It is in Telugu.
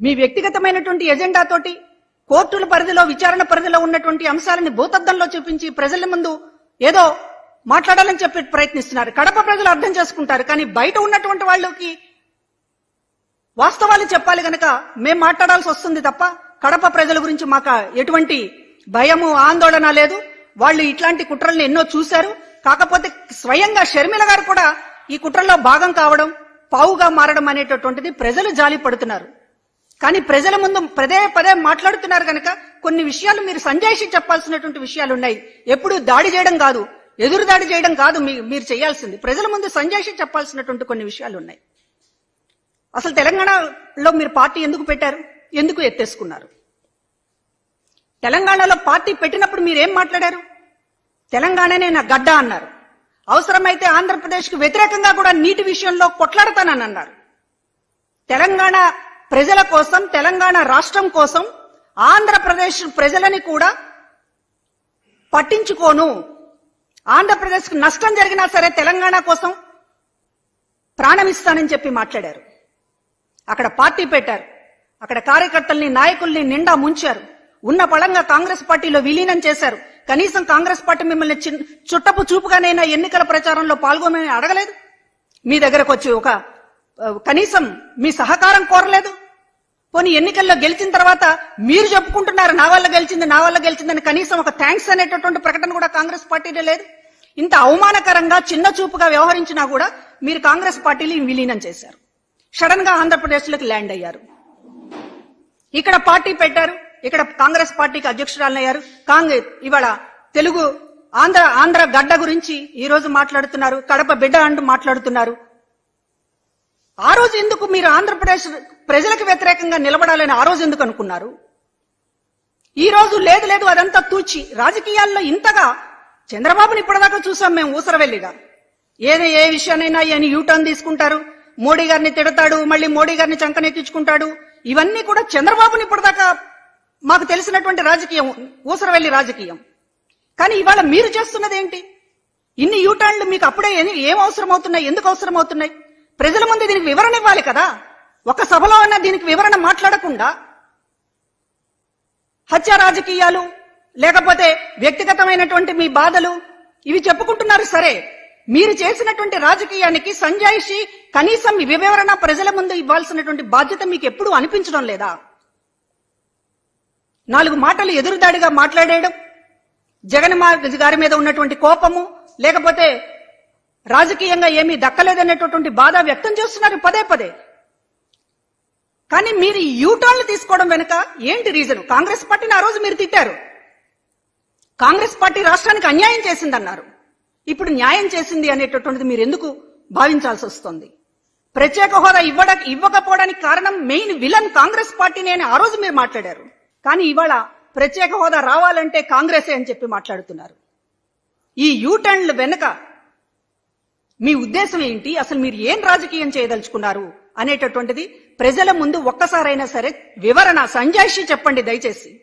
మీ వ్యక్తిగతమైనటువంటి ఎజెండా తోటి కోర్టుల పరిధిలో విచారణ పరిధిలో ఉన్నటువంటి అంశాలని భూతద్దంలో చూపించి ప్రజల ముందు ఏదో మాట్లాడాలని చెప్పి ప్రయత్నిస్తున్నారు. కడప ప్రజలు అర్థం చేసుకుంటారు కానీ బయట ఉన్నటువంటి వాళ్ళకి వాస్తవాలు చెప్పాలి గనక మేము మాట్లాడాల్సి వస్తుంది తప్ప కడప ప్రజల గురించి మాకు ఎటువంటి భయము ఆందోళన లేదు. వాళ్ళు ఇట్లాంటి కుట్రల్ని ఎన్నో చూశారు. కాకపోతే స్వయంగా షర్మిల గారు కూడా ఈ కుట్రల్లో భాగం కావడం పావుగా మారడం అనేటటువంటిది ప్రజలు జాలి పడుతున్నారు కానీ ప్రజల ముందు పదే పదే మాట్లాడుతున్నారు కనుక కొన్ని విషయాలు మీరు సంజాయిషి చెప్పాల్సినటువంటి విషయాలు ఉన్నాయి. ఎప్పుడు దాడి చేయడం కాదు ఎదురు దాడి చేయడం కాదు మీ- మీరు చేయాల్సింది. ప్రజల ముందు సంజాయిషి చెప్పాల్సినటువంటి కొన్ని విషయాలు ఉన్నాయి. అసలు తెలంగాణలో మీరు పార్టీ ఎందుకు పెట్టారు? ఎందుకు ఎత్తేసుకున్నారు? తెలంగాణలో పార్టీ పెట్టినప్పుడు మీరేం మాట్లాడారు? తెలంగాణనే నా గడ్డ అన్నారు. అవసరమైతే ఆంధ్రప్రదేశ్కు వ్యతిరేకంగా కూడా నీటి విషయంలో కొట్లాడతానని అన్నారు. తెలంగాణ ప్రజల కోసం తెలంగాణ రాష్ట్రం కోసం ఆంధ్రప్రదేశ్ ప్రజలని కూడా పట్టించుకోను. ఆంధ్రప్రదేశ్కు నష్టం జరిగినా సరే తెలంగాణ కోసం ప్రాణమిస్తానని చెప్పి మాట్లాడారు. అక్కడ పార్టీ పెట్టారు. అక్కడ కార్యకర్తల్ని నాయకుల్ని నిండా ముంచారు. ఉన్న పళంగా కాంగ్రెస్ పార్టీలో విలీనం చేశారు. కనీసం కాంగ్రెస్ పార్టీ మిమ్మల్ని చుట్టపు చూపుగానైనా ఎన్నికల ప్రచారంలో పాల్గొనని అడగలేదు? మీ దగ్గరకు వచ్చి ఒక కనీసం మీ సహకారం కోరలేదు. పోనీ ఎన్నికల్లో గెలిచిన తర్వాత మీరు చెప్పుకుంటున్నారు నా వల్ల గెలిచింది నా వల్ల గెలిచిందని కనీసం ఒక థ్యాంక్స్ అనేటటువంటి ప్రకటన కూడా కాంగ్రెస్ పార్టీలో లేదు. ఇంత అవమానకరంగా చిన్న చూపుగా వ్యవహరించినా కూడా మీరు కాంగ్రెస్ పార్టీని విలీనం చేశారు. సడన్గా ఆంధ్రప్రదేశ్లోకి ల్యాండ్ అయ్యారు. ఇక్కడ పార్టీ పెట్టారు ఇక్కడ కాంగ్రెస్ పార్టీకి అధ్యక్షురాలయ్యారు. కాంగ్రెస్ ఇవాళ తెలుగు ఆంధ్ర ఆంధ్ర గడ్డ గురించి ఈ రోజు మాట్లాడుతున్నారు కడప బిడ్డ అంటూ మాట్లాడుతున్నారు. ఆ రోజు ఎందుకు మీరు ఆంధ్రప్రదేశ్ ప్రజలకు వ్యతిరేకంగా నిలబడాలని ఆ రోజు ఎందుకు అనుకున్నారు? ఈ రోజు లేదు లేదు అదంతా తూచి రాజకీయాల్లో ఇంతగా చంద్రబాబుని ఇప్పటిదాకా చూసాం మేము ఊసరవెల్లిగా. ఏది ఏ విషయానైనా ఈయన యూటర్న్ తీసుకుంటారు మోడీ గారిని తిడతాడు మళ్ళీ మోడీ గారిని చంకనెక్కించుకుంటాడు ఇవన్నీ కూడా చంద్రబాబుని ఇప్పటిదాకా మాకు తెలిసినటువంటి రాజకీయం ఊసరవెల్లి రాజకీయం. కానీ ఇవాళ మీరు చేస్తున్నది ఏంటి ఇన్ని యూటర్న్లు మీకు అప్పుడే ఏం అవసరం అవుతున్నాయి ఎందుకు అవసరం అవుతున్నాయి ప్రజల ముందు దీనికి వివరణ ఇవ్వాలి కదా? ఒక సభలో అన్న దీనికి వివరణ మాట్లాడకుండా హత్య రాజకీయాలు లేకపోతే వ్యక్తిగతమైనటువంటి మీ బాధలు ఇవి చెప్పుకుంటున్నారు సరే. మీరు చేసినటువంటి రాజకీయానికి సంజాయిషి కనీసం వివరణ ప్రజల ముందు ఇవ్వాల్సినటువంటి బాధ్యత మీకు ఎప్పుడూ అనిపించడం లేదా? నాలుగు మాటలు ఎదురుదాడిగా మాట్లాడేయడం జగన్ గారి మీద ఉన్నటువంటి కోపము లేకపోతే రాజకీయంగా ఏమీ దక్కలేదనేటటువంటి బాధ వ్యక్తం చేస్తున్నారు పదే పదే. కానీ మీరు యూటర్న్లు తీసుకోవడం వెనుక ఏంటి రీజన్? కాంగ్రెస్ పార్టీని ఆ రోజు మీరు తిట్టారు. కాంగ్రెస్ పార్టీ రాష్ట్రానికి అన్యాయం చేసిందన్నారు. ఇప్పుడు న్యాయం చేసింది అనేటటువంటిది మీరు ఎందుకు భావించాల్సి వస్తుంది? ప్రత్యేక హోదా ఇవ్వడ ఇవ్వకపోవడానికి కారణం మెయిన్ విలన్ కాంగ్రెస్ పార్టీనే అని ఆ రోజు మీరు మాట్లాడారు. కానీ ఇవాళ ప్రత్యేక హోదా రావాలంటే కాంగ్రెసే అని చెప్పి మాట్లాడుతున్నారు. ఈ యూటర్న్లు వెనుక మీ ఉద్దేశం ఏంటి? అసలు మీరు ఏం రాజకీయం చేయదలుచుకున్నారు? అనేటటువంటిది ప్రజల ముందు ఒక్కసారైనా సరే వివరణ సంజాయిషి చెప్పండి దయచేసి.